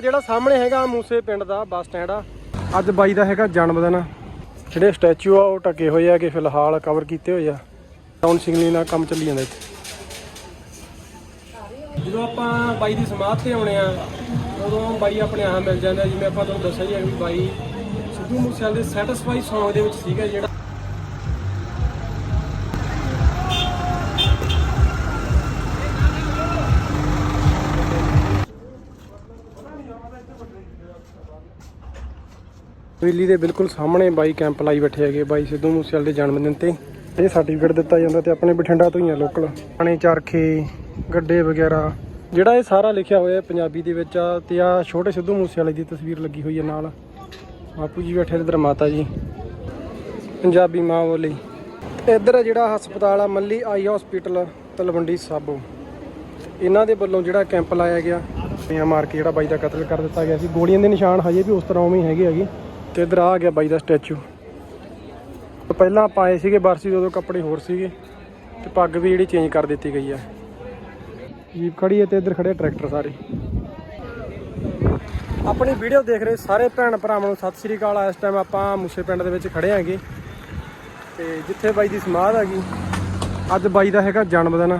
ਜਿਹੜਾ ਸਾਹਮਣੇ ਹੈਗਾ ਮੂਸੇ ਪਿੰਡ ਦਾ, ਬੱਸ ਸਟੈਂਡ ਆ। ਅੱਜ ਬਾਈ ਦਾ ਹੈਗਾ ਜਨਮ ਦਿਨ ਜਿਹੜੇ ਸਟੈਚੂ ਆ, ਉਹ ਟਕੇ ਹੋਏ ਆ ਕਿ ਫਿਲਹਾਲ ਕਵਰ ਕੀਤੇ ਹੋਏ ਆ। ਟਾਊਨ ਸਿੰਗਲੀ ਨਾਲ ਕੰਮ ਚੱਲੀ ਜਾਂਦਾ ਇੱਥੇ। ਜਦੋਂ ਆਪਾਂ ਬਾਈ ਦੀ ਸਮਾਧ ਤੇ ਆਉਣੇ ਆ, ਉਦੋਂ ਬਾਈ ਆਪਣੇ ਆਹ ਮਿਲ ਜਾਂਦਾ ਜਿਵੇਂ ਆਪਾਂ ਤੁਹਾਨੂੰ ਦੱਸਿਆ ਹੀ ਹੈ ਵੀ ਬਾਈ ਸਿੱਧੂ ਮੂਸੇਵਾਲੇ ਦੇ ਸੈਟੀਸਫਾਈ Song ਦੇ ਵਿੱਚ ਸੀਗਾ ਜਿਹੜਾ ਹਵੇਲੀ ਦੇ ਬਿਲਕੁਲ ਸਾਹਮਣੇ ਬਾਈ ਕੈਂਪ ਲਾਈ ਬੈਠੇ ਹੈਗੇ, ਬਾਈ ਸਿੱਧੂ ਮੂਸੇਵਾਲੇ ਦੇ ਜਨਮ ਦਿਨ ਤੇ। ਇਹ ਸਰਟੀਫਿਕੇਟ ਦਿੱਤਾ ਜਾਂਦਾ ਤੇ ਆਪਣੇ ਬਠਿੰਡਾ ਤੋਂ ਹੀ ਆ ਲੋਕਲ ਆਪਣੇ ਚਰਖੇ, ਗੱਡੇ ਵਗੈਰਾ, ਜਿਹੜਾ ਇਹ ਸਾਰਾ ਲਿਖਿਆ ਹੋਇਆ ਪੰਜਾਬੀ ਦੇ ਵਿੱਚ ਆ, ਤੇ ਆ ਛੋਟੇ ਸਿੱਧੂ ਮੂਸੇਵਾਲੇ ਦੀ ਤਸਵੀਰ ਲੱਗੀ ਹੋਈ ਹੈ ਨਾਲ। ਬਾਪੂ ਜੀ ਬੈਠੇ ਇਧਰ, ਮਾਤਾ ਜੀ। ਪੰਜਾਬੀ ਮਾਂ ਬੋਲੀ। ਇੱਧਰ ਜਿਹੜਾ ਹਸਪਤਾਲ ਆ, ਮੱਲੀ ਆਈ ਹਸਪੀਟਲ ਤਲਵੰਡੀ ਸਾਬੋ। ਇਹਨਾਂ ਦੇ ਵੱਲੋਂ ਜਿਹੜਾ ਕੈਂਪ ਲਾਇਆ ਗਿਆ ਪਿਆ ਮਾਰ ਕੇ ਜਿਹੜਾ ਬਾਈ ਦਾ ਕਤਲ ਕਰ ਦਿੱਤਾ ਗਿਆ ਸੀ। ਗੋਲੀਆਂ ਦੇ ਨਿਸ਼ਾਨ ਹਜੇ ਵੀ ਉਸ ਤਰ੍ਹਾਂ ਉਵੇਂ ਹੀ ਹੈਗੇ ਹੈਗੇ। ਤੇ ਇੱਧਰ ਆ ਗਿਆ ਬਾਈ ਦਾ ਸਟੈਚੂ। ਪਹਿਲਾਂ ਪਾਏ ਸੀਗੇ ਬਰਸੀ ਦੇ ਉਦੋਂ ਕੱਪੜੇ ਹੋਰ ਸੀਗੇ। ਤੇ ਪੱਗ ਵੀ ਜਿਹੜੀ ਚੇਂਜ ਕਰ ਦਿੱਤੀ ਗਈ ਆ। ਜੀਪ ਖੜੀ ਹੈ ਤੇ ਇੱਧਰ ਖੜੇ ਟਰੈਕਟਰ ਸਾਰੇ। ਆਪਣੀ ਵੀਡੀਓ ਦੇਖ ਰਹੇ ਸਾਰੇ ਭੈਣ ਭਰਾਵਾਂ ਨੂੰ ਸਤਿ ਸ੍ਰੀ ਅਕਾਲ। ਇਸ ਟਾਈਮ ਆਪਾਂ ਮੂਸੇ ਪਿੰਡ ਦੇ ਵਿੱਚ ਖੜੇ ਆਂਗੇ ਤੇ ਜਿੱਥੇ ਬਾਈ ਦੀ ਸਮਾਧ ਹੈਗੀ ਅੱਜ ਬਾਈ ਦਾ ਹੈਗਾ ਜਨਮ ਦਿਨ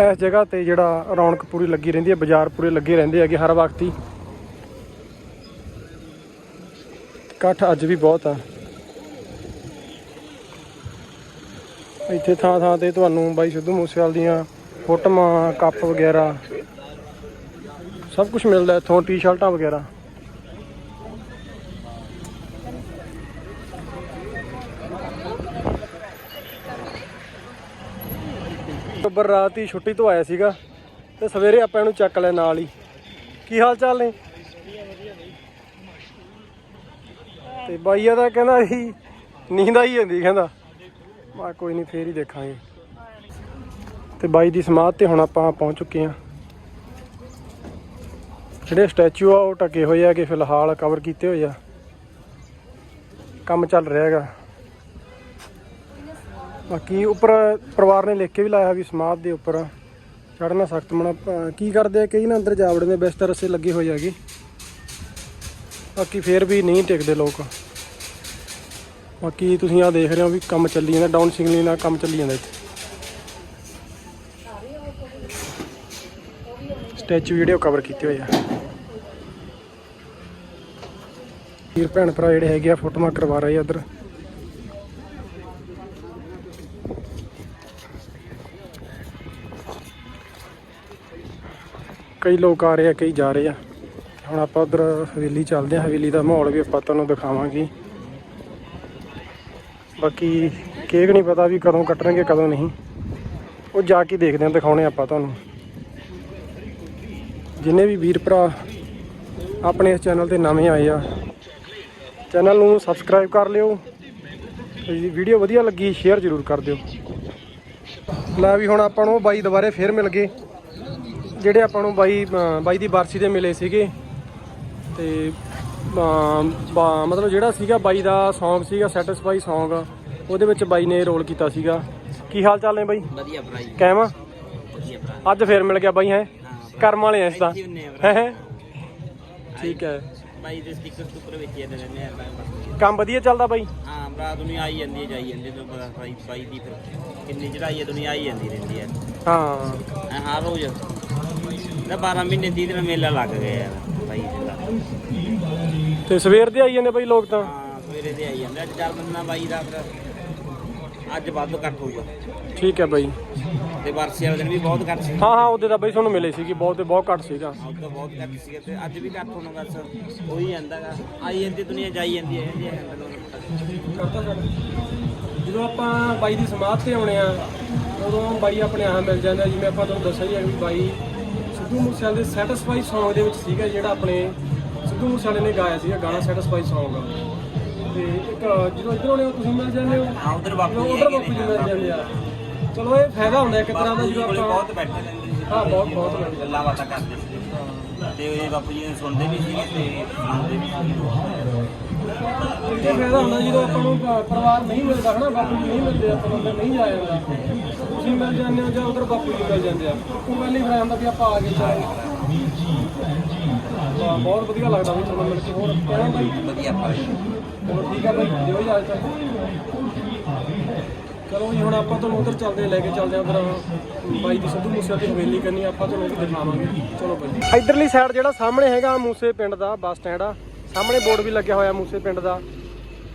ਇਸ ਜਗ੍ਹਾ ਤੇ ਜਿਹੜਾ ਰੌਣਕ ਪੂਰੀ ਲੱਗੀ ਰਹਿੰਦੀ ਹੈ, ਬਾਜ਼ਾਰ ਪੂਰੇ ਲੱਗੇ ਰਹਿੰਦੇ ਹੈਗੇ ਹਰ ਵਕਤ ਹੀ। ਇਕੱਠ ਅੱਜ ਵੀ ਬਹੁਤ ਆ। ਇੱਥੇ ਥਾਂ ਥਾਂ ਤੇ ਤੁਹਾਨੂੰ ਬਾਈ ਸਿੱਧੂ ਮੂਸੇਵਾਲ ਦੀਆਂ ਫੋਟੋਆਂ, ਕੱਪ ਵਗੈਰਾ, ਸਭ ਕੁਝ ਮਿਲਦਾ ਇੱਥੋਂ, ਟੀ-ਸ਼ਰਟਾਂ ਵਗੈਰਾ। ਬੱਬਰ ਰਾਤ ਹੀ ਛੁੱਟੀ ਤੋਂ ਆਇਆ ਸੀਗਾ ਤੇ ਸਵੇਰੇ ਆਪਾਂ ਇਹਨੂੰ ਚੱਕ ਲਿਆ ਨਾਲ ਹੀ। ਕੀ ਹਾਲ ਚਾਲ ਨੇ? ਤੇ ਬਾਈਆ ਦਾ ਕਹਿੰਦਾ ਸੀ, ਨੀਂਦ ਆਈ ਜਾਂਦੀ ਕਹਿੰਦਾ। ਮਾ ਕੋਈ ਨਹੀਂ ਫੇਰ ਹੀ ਦੇਖਾਂਗੇ। ਤੇ ਬਾਈ ਦੀ ਸਮਾਧ ਤੇ ਹੁਣ ਆਪਾਂ ਪਹੁੰਚ ਚੁੱਕੇ ਹਾਂ। ਜਿਹੜੇ ਸਟੈਚੂ ਆ, ਉਹ ਟਕੇ ਹੋਏ ਆ ਕਿ ਫਿਲਹਾਲ ਕਵਰ ਕੀਤੇ ਹੋਏ ਆ। ਕੰਮ ਚੱਲ ਰਿਹਾ ਹੈਗਾ। ਬਾਕੀ ਉੱਪਰ ਪਰਿਵਾਰ ਨੇ ਲਿਖ ਕੇ ਵੀ ਲਾਇਆ ਵੀ ਸਮਾਧ ਦੇ ਉੱਪਰ। ਚੜਨਾ ਸਖਤ ਮਨਾ ਕੀ ਕਰਦੇ ਆ, ਕਈ ਨਾ ਅੰਦਰ ਜਾ ਵੜਦੇ ਬਿਸਤਰ ਰਸੇ ਲੱਗੇ ਹੋਏ ਹੈਗੇ। ਬਾਕੀ ਫੇਰ ਵੀ ਨਹੀਂ ਟਿਕਦੇ ਲੋਕ। ਬਾਕੀ ਤੁਸੀਂ ਆ ਦੇਖ ਰਹੇ ਹੋ ਵੀ ਕੰਮ ਚੱਲੀ ਜਾਂਦਾ ਡਾਊਨ ਸਿੰਗਲੀ ਨਾਲ ਕੰਮ ਚੱਲੀ ਜਾਂਦਾ ਇੱਥੇ। ਸਟੈਚੂ ਜਿਹੜੇ ਉਹ ਕਵਰ ਕੀਤੇ ਹੋਏ ਆ। ਵੀਰ ਭੈਣ ਭਰਾ ਜਿਹੜੇ ਹੈਗੇ ਆ, ਫੋਟੋਆਂ ਕਰਵਾ ਰਹੇ ਆ ਇੱਧਰ। ਕਈ ਲੋਕ ਆ ਰਹੇ ਆ, ਕਈ ਜਾ ਰਹੇ ਆ। ਹੁਣ ਆਪਾਂ ਉਧਰ ਹਵੇਲੀ ਚੱਲਦੇ ਹਾਂ, ਹਵੇਲੀ ਦਾ ਮਾਹੌਲ ਵੀ ਆਪਾਂ ਤੁਹਾਨੂੰ ਦਿਖਾਵਾਂਗੇ। ਬਾਕੀ ਕੇਕ ਨਹੀਂ ਪਤਾ ਵੀ ਕਦੋਂ ਕੱਟਣਗੇ, ਕਦੋਂ ਨਹੀਂ। ਉਹ ਜਾ ਕੇ ਦੇਖਦੇ ਹਾਂ, ਦਿਖਾਉਣੇ ਆਪਾਂ ਤੁਹਾਨੂੰ। ਜਿੰਨੇ ਵੀ ਵੀਰ ਭਰਾ ਆਪਣੇ ਇਸ ਚੈਨਲ ਤੇ ਨਵੇਂ ਆਏ ਆ, ਚੈਨਲ ਨੂੰ ਸਬਸਕ੍ਰਾਈਬ ਕਰ ਲਿਓ। ਤੇ ਜੀ ਵੀਡੀਓ ਵਧੀਆ ਲੱਗੀ ਸ਼ੇਅਰ ਜ਼ਰੂਰ ਕਰ ਦਿਓ। ਲੈ ਵੀ ਹੁਣ ਆਪਾਂ ਨੂੰ ਬਾਈ ਦੁਬਾਰੇ ਫੇਰ ਮਿਲ ਗਏ। ਜਿਹੜੇ ਆਪਾਂ ਨੂੰ ਬਾਈ ਬਾਈ ਦੀ ਬਾਰਸੀ ਦੇ ਮਿਲੇ ਸੀਗੇ। ਤੇ ਮਤਲਬ ਜਿਹੜਾ ਸੀਗਾ ਬਾਈ ਦਾ Song ਸੀਗਾ ਸੈਟੀਸਫਾਈ Song ਉਹਦੇ ਵਿੱਚ ਬਾਈ ਨੇ ਰੋਲ ਕੀਤਾ ਸੀਗਾ। ਕੀ ਹਾਲ ਚਾਲ ਨੇ ਬਾਈ? ਵਧੀਆ ਭਰਾ ਅੱਜ ਫੇਰ ਮਿਲ ਗਿਆ ਬਾਈ ਹੈ? ਕਰਮ ਵਾਲੇ ਐ ਇਸ ਹੈਂ? ਠੀਕ ਹੈ। ਬਾਈ ਦੇ ਸਟicker ਸੁਪਰ ਵਿੱਚ ਆ ਭਰਾ। ਕੰਮ ਵਧੀਆ ਚੱਲਦਾ ਬਾਈ? ਹਾਂ ਭਰਾ ਦੁਨੀਆ ਆਈ ਜਾਂਦੀ ਹੈ ਜਾਈ ਜਾਂਦੀ ਹੈ ਤੁਹਾਨੂੰ ਪਤਾ ਬਾਈ ਬਾਈ ਦੀ ਫਿਰ ਕਿੰਨੀ ਚੜਾਈ ਹੈ ਦੁਨੀਆ ਆਈ ਜਾਂਦੀ ਰਹਿੰਦੀ ਹੈ। ਹਾਂ। ਹਰ ਰੋਜ਼ ਨਾ 12 ਮਹੀਨੇ 30 ਦਿਨ ਮੇਲਾ ਲੱਗ ਗਿਆ ਯਾਰ ਬਾਈ ਜੀ ਦਾ। ਤੇ ਸਵੇਰ ਦੇ ਆਈ ਜਾਂਦੇ ਬਾਈ ਲੋਕ ਤਾਂ? ਹਾਂ ਸਵੇਰੇ ਦੇ ਆਈ ਜਾਂਦੇ ਅੱਜ ਚਾਰ ਬੰਦਾ ਬਾਈ ਦਾ ਫਿਰ ਅੱਜ ਵੱਧ ਘੱਟ ਹੋਊਗਾ ਠੀਕ ਹੈ ਬਾਈ। ਤੇ ਵਰਸੇ ਵਾਲੇ ਦਿਨ ਵੀ ਬਹੁਤ ਘੱਟ ਸੀ। ਹਾਂ ਹਾਂ ਉਹਦੇ ਤਾਂ ਬਾਈ ਤੁਹਾਨੂੰ ਮਿਲੇ ਸੀਗੀ ਬਹੁਤ ਤੇ ਬਹੁਤ ਘੱਟ ਸੀਗਾ। ਉਹ ਤਾਂ ਬਹੁਤ ਘੱਟ ਸੀਗਾ ਤੇ ਅੱਜ ਵੀ ਘੱਟ ਹੋਣਾ ਬਸ ਹੋਈ ਜਾਂਦਾਗਾ ਆਈ ਜਾਂਦੀ ਦੁਨੀਆ ਜਾਈ ਜਾਂਦੀ ਹੈ ਜੀ ਜਦੋਂ ਆਪਾਂ ਬਾਈ ਦੀ ਸਮਾਧ ਤੇ ਆਉਣੇ ਆ ਉਦੋਂ ਬਾਈ ਆਪਣੇ ਆਹ ਮਿਲ ਜਾਂਦਾ ਜਿਵੇਂ ਆਪਾਂ ਤੁਹਾਨੂੰ ਦੱਸਿਆ ਹੀ ਹੈ ਵੀ ਬਾਈ ਸਿੱਧੂ ਮੂਸੇਵਾਲੇ ਦੇ ਸੈਟੀਸਫਾਈ Song ਦੇ ਵਿੱਚ ਸੀਗਾ ਜਿਹੜਾ ਆਪਣੇ ਸਿੱਧੂ ਮੂਸੇਵਾਲੇ ਨੇ ਗਾਇਆ ਸੀਗਾ ਗਾਣਾ ਸੈਟੀਸਫਾਈ Song ਤੇ ਇੱਕ ਜਦੋਂ ਇੱਧਰ ਆਉਣੇ ਹੋ ਤੁਸੀਂ ਮਿਲ ਜਾਂਦੇ ਹੋ? ਹਾਂ ਉਧਰ ਬਾਪੂ ਜੀ ਉਧਰ ਬਾਪੂ ਜੀ ਮਿਲ ਜਾਂਦੇ ਆ। ਚਲੋ ਇਹ ਫਾਇਦਾ ਹੁੰਦਾ ਇੱਕ ਤਰ੍ਹਾਂ ਦਾ ਜਦੋਂ ਆਪਾਂ ਬਹੁਤ ਬੈਠੇ ਰਹਿੰਦੇ ਹਾਂ ਬਹੁਤ ਬਹੁਤ ਗੱਲਾਂ ਬਾਤਾਂ ਕਰਦੇ ਸੀ। ਤੇ ਇਹ ਬਾਪੂ ਜੀ ਨੇ ਸੁਣਦੇ ਵੀ ਸੀਗੇ ਤੇ ਸੁਣਾਉਂਦੇ ਵੀ ਸੀਗੇ। ਇਹ ਫਾਇਦਾ ਹੁੰਦਾ ਜਦੋਂ ਆਪਾਂ ਨੂੰ ਪਰਿਵਾਰ ਨਹੀਂ ਮਿਲਦਾ ਹਨਾ? ਬਾਪੂ ਜੀ ਨਹੀਂ ਮਿਲਦੇ ਆਪਾਂ ਨੂੰ ਨਹੀਂ ਜਾਇਆ ਜਾਂਦਾ। ਤੁਸੀਂ ਮਿਲ ਜਾਂਦੇ ਹੋ ਜਾਂ ਉਧਰ ਬਾਪੂ ਜੀ ਮਿਲ ਜਾਂਦੇ ਆ। ਉਹ ਪਹਿਲੇ ਫਿਰ ਹੁੰਦਾ ਵੀ ਆਪਾਂ ਆ ਗਏ ਚਾਹੇ ਬਹੁਤ ਵਧੀਆ ਲੱਗਦਾ ਵੀ ਤੁਹਾਨੂੰ ਮਿਲ ਕੇ। ਹੋਰ ਕਹਿਣਾ ਬਾਈ? ਵਧੀਆ ਭਾਈ। ਹੋਰ ਠੀਕ ਆ ਬਾਈ? ਦਿਓ ਇਜਾਜ਼ਤ ਚਲੋ? ਜੀ ਹੁਣ ਆਪਾਂ ਤੁਹਾਨੂੰ ਉਧਰ ਚੱਲਦੇ ਹਾਂ, ਲੈ ਕੇ ਚੱਲਦੇ ਆ ਫਿਰ ਬਾਈ ਦੀ ਸਿੱਧੂ ਮੂਸੇ ਦੀ ਹਵੇਲੀ ਕਰਨੀ ਆ, ਆਪਾਂ ਤੁਹਾਨੂੰ ਉਹ ਵੀ ਦਿਖਾਵਾਂਗੇ। ਚਲੋ ਬਾਈ। ਇਧਰਲੀ ਸਾਈਡ ਜਿਹੜਾ ਸਾਹਮਣੇ ਹੈਗਾ ਮੂਸੇ ਪਿੰਡ ਦਾ ਬੱਸ ਸਟੈਂਡ ਆ ਸਾਹਮਣੇ ਬੋਰਡ ਵੀ ਲੱਗਿਆ ਹੋਇਆ ਮੂਸੇ ਪਿੰਡ ਦਾ।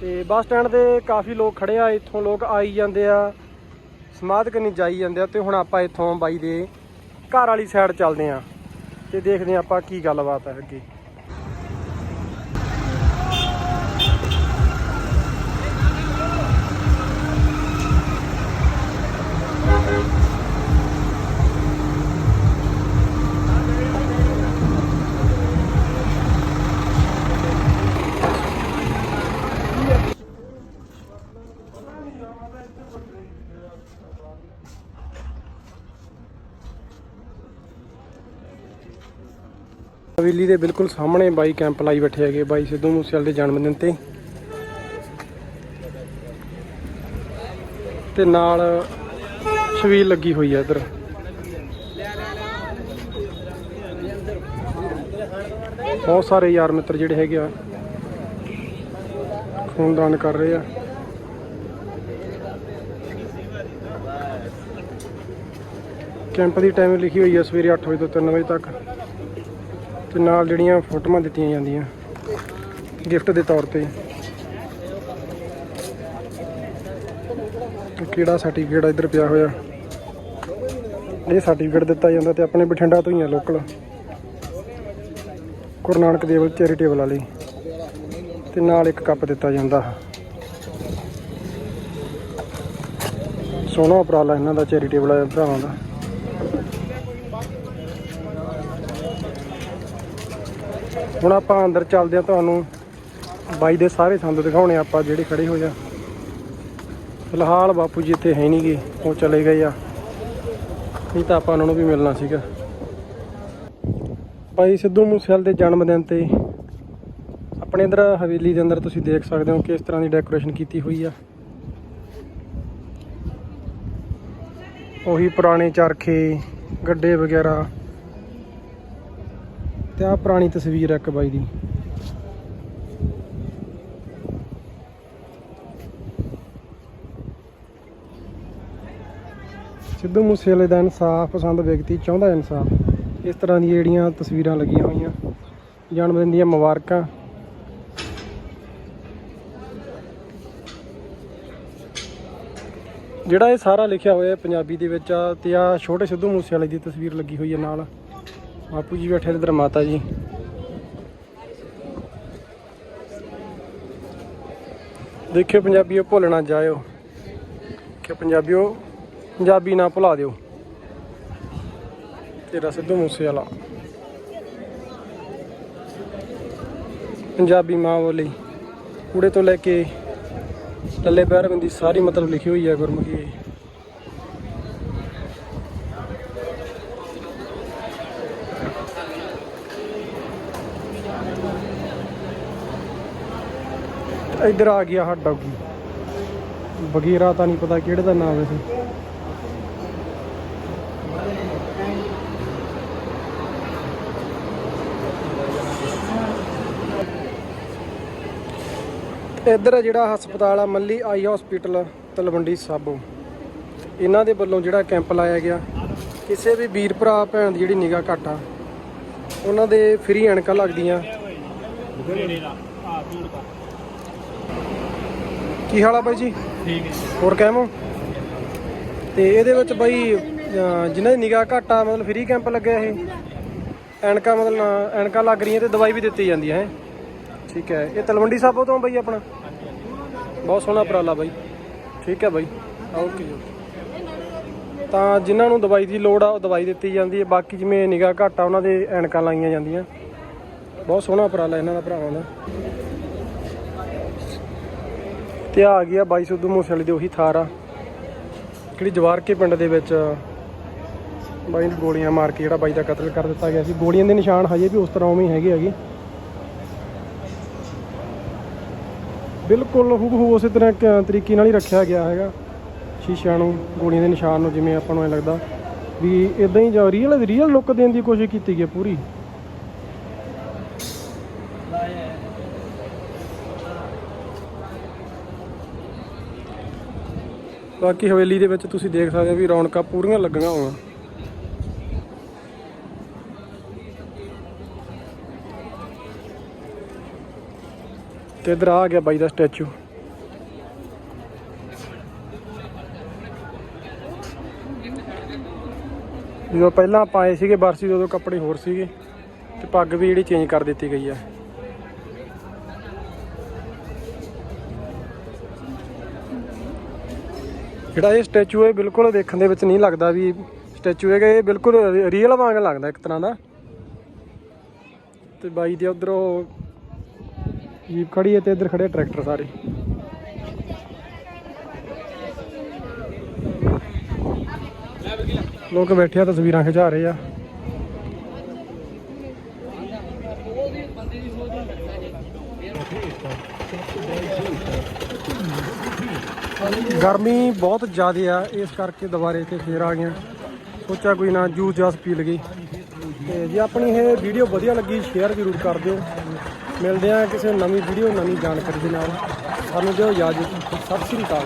ਤੇ ਬੱਸ ਸਟੈਂਡ ਤੇ ਕਾਫੀ ਲੋਕ ਖੜੇ ਆ ਇੱਥੋਂ ਲੋਕ ਆਈ ਜਾਂਦੇ ਆ ਸਮਾਧ ਕਰਨੀ ਜਾਈ ਜਾਂਦੇ ਆ ਤੇ ਹੁਣ ਆਪਾਂ ਇੱਥੋਂ ਬਾਈ ਦੇ ਘਰ ਵਾਲੀ ਸਾਈਡ ਚੱਲਦੇ ਆ। ਤੇ ਦੇਖਦੇ ਹਾਂ ਆਪਾਂ ਕੀ ਗੱਲਬਾਤ ਹੈ ਅੱਗੇ। ਹਵੇਲੀ ਦੇ ਬਿਲਕੁਲ ਸਾਹਮਣੇ ਬਾਈ ਕੈਂਪ ਲਾਈ ਬੈਠੇ ਹੈਗੇ, ਬਾਈ ਸਿੱਧੂ ਮੂਸੇਵਾਲੇ ਦੇ ਜਨਮ ਦਿਨ ਤੇ। ਤੇ ਨਾਲ ਛਵੀਲ ਲੱਗੀ ਹੋਈ ਹੈ ਇੱਧਰ। ਬਹੁਤ ਸਾਰੇ ਯਾਰ ਮਿੱਤਰ ਜਿਹੜੇ ਹੈਗੇ ਆ, ਖੂਨਦਾਨ ਕਰ ਰਹੇ ਆ। ਕੈਂਪ ਦੀ ਟਾਈਮਿੰਗ ਲਿਖੀ ਹੋਈ ਹੈ ਸਵੇਰੇ 8 ਵਜੇ ਤੋਂ 3 ਵਜੇ ਤੱਕ। ਤੇ ਨਾਲ ਜਿਹੜੀਆਂ ਫੋਟੋਆਂ ਦਿੱਤੀਆਂ ਜਾਂਦੀਆਂ ਗਿਫਟ ਦੇ ਤੌਰ ਤੇ। ਕਿਹੜਾ ਸਰਟੀਫਿਕੇਟ ਇੱਧਰ ਪਿਆ ਹੋਇਆ? ਇਹ ਸਰਟੀਫਿਕੇਟ ਦਿੱਤਾ ਜਾਂਦਾ ਤੇ ਆਪਣੇ ਬਠਿੰਡਾ ਤੋਂ ਹੀ ਆ ਲੋਕਲ ਗੁਰੂ ਨਾਨਕ ਦੇਵ ਚੈਰੀਟੇਬਲ ਵਾਲੀ। ਤੇ ਨਾਲ ਇੱਕ ਕੱਪ ਦਿੱਤਾ ਜਾਂਦਾ ਸੋਹਣਾ ਉਪਰਾਲਾ ਇਹਨਾਂ ਦਾ ਚੈਰੀਟੇਬਲ ਭਰਾਵਾਂ ਦਾ। ਹੁਣ ਆਪਾਂ ਅੰਦਰ ਚੱਲਦੇ ਆ ਤੁਹਾਨੂੰ ਬਾਈ ਦੇ ਸਾਰੇ ਸੰਦ ਦਿਖਾਉਣੇ ਆਪਾਂ ਜਿਹੜੇ ਖੜੇ ਹੋਏ ਆ। ਫਿਲਹਾਲ ਬਾਪੂ ਜੀ ਇੱਥੇ ਹੈ ਨਹੀਂਗੇ ਉਹ ਚਲੇ ਗਏ ਆ। ਨਹੀਂ ਤਾਂ ਆਪਾਂ ਉਹਨਾਂ ਨੂੰ ਵੀ ਮਿਲਣਾ ਸੀਗਾ। ਬਾਈ ਸਿੱਧੂ ਮੂਸੇਵਾਲੇ ਦੇ ਜਨਮ ਦਿਨ ਤੇ ਆਪਣੇ ਇਧਰ ਹਵੇਲੀ ਦੇ ਅੰਦਰ ਤੁਸੀਂ ਦੇਖ ਸਕਦੇ ਹੋ ਕਿਸ ਤਰ੍ਹਾਂ ਦੀ ਡੈਕੋਰੇਸ਼ਨ ਕੀਤੀ ਹੋਈ ਆ। ਉਹੀ ਪੁਰਾਣੇ ਚਰਖੇ, ਗੱਡੇ ਵਗੈਰਾ ਤੇ ਆ ਪੁਰਾਣੀ ਤਸਵੀਰ ਹੈ ਇੱਕ ਬਾਈ ਦੀ। ਸਿੱਧੂ ਮੂਸੇਵਾਲੇ ਦਾ ਇਨਸਾਫ ਪਸੰਦ ਵਿਅਕਤੀ ਚਾਹੁੰਦਾ ਇਨਸਾਫ। ਇਸ ਤਰ੍ਹਾਂ ਦੀਆਂ ਜਿਹੜੀਆਂ ਤਸਵੀਰਾਂ ਲੱਗੀਆਂ ਹੋਈਆਂ ਜਨਮ ਦਿਨ ਦੀਆਂ ਮੁਬਾਰਕਾਂ। ਜਿਹੜਾ ਇਹ ਸਾਰਾ ਲਿਖਿਆ ਹੋਇਆ ਹੈ ਪੰਜਾਬੀ ਦੇ ਵਿੱਚ ਆ, ਤੇ ਆ ਛੋਟੇ ਸਿੱਧੂ ਮੂਸੇਵਾਲੇ ਦੀ ਤਸਵੀਰ ਲੱਗੀ ਹੋਈ ਹੈ ਨਾਲ। ਬਾਪੂ ਜੀ ਬੈਠੇ ਨੇ ਇੱਧਰ ਮਾਤਾ ਜੀ। ਦੇਖਿਓ ਪੰਜਾਬੀਓ ਭੁੱਲਣਾ ਜਾਇਓ। ਕਿ ਪੰਜਾਬੀਓ, ਪੰਜਾਬੀ ਨਾ ਭੁਲਾ ਦਿਓ। ਤੇਰਾ ਸਿੱਧੂ ਮੂਸੇ ਵਾਲਾ ਪੰਜਾਬੀ ਮਾਂ ਬੋਲੀ। ਕੂੜੇ ਤੋਂ ਲੈ ਕੇ ਲੱਲੇ ਪੈਰ ਬੰਦੀ ਸਾਰੀ ਮਤਲਬ ਲਿਖੀ ਹੋਈ ਹੈ ਗੁਰਮੁਖੀ। ਇੱਧਰ ਆ ਗਿਆ ਸਾਡਾ ਡੌਗੀ ਬਗੀਰਾ ਤਾਂ ਨਹੀਂ ਪਤਾ ਕਿਹੜੇ ਦਾ ਨਾਮ ਹੈ ਇੱਧਰ ਜਿਹੜਾ ਹਸਪਤਾਲ ਆ, ਮੱਲੀ ਆਈ ਹਸਪੀਟਲ ਤਲਵੰਡੀ ਸਾਬੋ। ਇਹਨਾਂ ਦੇ ਵੱਲੋਂ ਜਿਹੜਾ ਕੈਂਪ ਲਾਇਆ ਗਿਆ। ਕਿਸੇ ਵੀ ਵੀਰ ਭਰਾ, ਭੈਣ ਦੀ ਜਿਹੜੀ ਨਿਗਾਹ ਘੱਟ ਆ, ਉਹਨਾਂ ਦੇ ਫ੍ਰੀ ਐਨਕਾਂ ਲੱਗਦੀਆਂ। ਕੀ ਹਾਲ ਆ ਬਾਈ ਜੀ? ਠੀਕ ਹੈ ਹੋਰ ਕਹਿਮੋ ਤੇ ਇਹਦੇ ਵਿੱਚ ਬਾਈ ਜਿਨ੍ਹਾਂ ਦੀ ਨਿਗਾਹ ਘੱਟ ਆ ਮਤਲਬ ਫ੍ਰੀ ਕੈਂਪ ਲੱਗਿਆ ਇਹ? ਐਨਕਾਂ ਮਤਲਬ ਐਨਕਾਂ ਲੱਗ ਰਹੀਆਂ ਤੇ ਦਵਾਈ ਵੀ ਦਿੱਤੀ ਜਾਂਦੀ ਹੈ ਠੀਕ ਹੈ। ਇਹ ਤਲਵੰਡੀ ਸਾਬੋ ਤੋਂ ਬਾਈ ਆਪਣਾ? ਬਹੁਤ ਸੋਹਣਾ ਉਪਰਾਲਾ ਬਾਈ। ਠੀਕ ਹੈ ਬਾਈ। ਓਕੇ ਜੀ ਤਾਂ ਜਿਨ੍ਹਾਂ ਨੂੰ ਦਵਾਈ ਦੀ ਲੋੜ ਆ ਉਹ ਦਵਾਈ ਦਿੱਤੀ ਜਾਂਦੀ ਹੈ। ਬਾਕੀ ਜਿਵੇਂ ਨਿਗਾਹ ਘੱਟ ਆ ਉਹਨਾਂ ਦੇ ਐਨਕਾਂ ਲਾਈਆਂ ਜਾਂਦੀਆਂ। ਬਹੁਤ ਸੋਹਣਾ ਉਪਰਾਲਾ ਇਹਨਾਂ ਦਾ ਭਰਾਵਾਂ ਦਾ। ਤੇ ਆ ਗਿਆ ਬਾਈ ਸਿੱਧੂ ਮੂਸੇਵਾਲੇ ਦੀ ਉਹੀ ਥਾਰ ਆ। ਜਿਹੜੀ ਜਵਾਰਕੇ ਪਿੰਡ ਦੇ ਵਿੱਚ ਬਾਈ ਨੂੰ ਗੋਲੀਆਂ ਮਾਰ ਕੇ ਜਿਹੜਾ ਬਾਈ ਦਾ ਕਤਲ ਕਰ ਦਿੱਤਾ ਗਿਆ ਸੀ। ਗੋਲੀਆਂ ਦੇ ਨਿਸ਼ਾਨ ਹਜੇ ਵੀ ਉਸ ਤਰ੍ਹਾਂ ਉਵੇਂ ਹੀ ਹੈਗੇ ਹੈਗੇ। ਬਿਲਕੁਲ ਹੂਬਹੂ ਉਸੇ ਤਰ੍ਹਾਂ ਤਰੀਕੇ ਨਾਲ ਹੀ ਰੱਖਿਆ ਗਿਆ ਹੈਗਾ। ਸ਼ੀਸ਼ਿਆਂ ਨੂੰ, ਗੋਲੀਆਂ ਦੇ ਨਿਸ਼ਾਨ ਨੂੰ ਜਿਵੇਂ ਆਪਾਂ ਨੂੰ ਐ ਲੱਗਦਾ ਵੀ ਇਦਾਂ ਹੀ ਜਾਂ ਰੀਅਲ ਰੀਅਲ ਲੁੱਕ ਦੇਣ ਦੀ ਕੋਸ਼ਿਸ਼ ਕੀਤੀ ਗਈ ਪੂਰੀ। ਬਾਕੀ ਹਵੇਲੀ ਦੇ ਵਿੱਚ ਤੁਸੀਂ ਦੇਖ ਸਕਦੇ ਹੋ ਵੀ ਰੌਣਕਾਂ ਪੂਰੀਆਂ ਲੱਗੀਆਂ ਹੋਣ ਤੇ ਇਧਰ ਆ ਗਿਆ ਬਾਈ ਦਾ ਸਟੈਚੂ। ਜਦੋਂ ਪਹਿਲਾਂ ਪਾਏ ਸੀਗੇ ਬਰਸੀ ਦੇ ਉਦੋਂ ਕੱਪੜੇ ਹੋਰ ਸੀਗੇ, ਤੇ ਪੱਗ ਵੀ ਜਿਹੜੀ ਚੇਂਜ ਕਰ ਦਿੱਤੀ ਗਈ ਆ। ਜਿਹੜਾ ਇਹ ਸਟੈਚੂ ਹੈ ਬਿਲਕੁਲ ਦੇਖਣ ਦੇ ਵਿੱਚ ਨਹੀਂ ਲੱਗਦਾ ਵੀ ਸਟੈਚੂ ਹੈਗਾ, ਇਹ ਬਿਲਕੁਲ ਰੀਅਲ ਵਾਂਗ ਲੱਗਦਾ ਇੱਕ ਤਰ੍ਹਾਂ ਦਾ। ਤੇ ਬਾਈ ਦੇ ਉਧਰੋਂ ਜੀਪ ਖੜੀ ਹੈ ਤੇ ਇੱਧਰ ਖੜੇ ਟਰੈਕਟਰ ਸਾਰੇ। ਲੋਕ ਬੈਠੇ ਆ, ਤਸਵੀਰਾਂ ਖਿਚਾ ਰਹੇ ਆ। ਗਰਮੀ ਬਹੁਤ ਜ਼ਿਆਦਾ ਆ, ਇਸ ਕਰਕੇ ਦੁਬਾਰੇ ਤੇ ਫੇਰ ਆ ਗਈਆਂ। ਸੋਚਿਆ ਕੋਈ ਨਾ ਜੂਸ ਜਾਸ ਪੀ ਲਈਏ। ਤੇ ਜੇ ਆਪਣੀ ਇਹ ਵੀਡੀਓ ਵਧੀਆ ਲੱਗੀ, ਸ਼ੇਅਰ ਜ਼ਰੂਰ ਕਰ ਦਿਓ। ਮਿਲਦੇ ਆ ਕਿਸੇ ਨਵੀਂ ਵੀਡੀਓ, ਨਵੀਂ ਜਾਣਕਾਰੀ ਦੇ ਨਾਲ। ਸਾਨੂੰ ਦਿਓ ਇਜਾਜ਼ਤ। ਸਤਿ ਸ੍ਰੀ ਅਕਾਲ।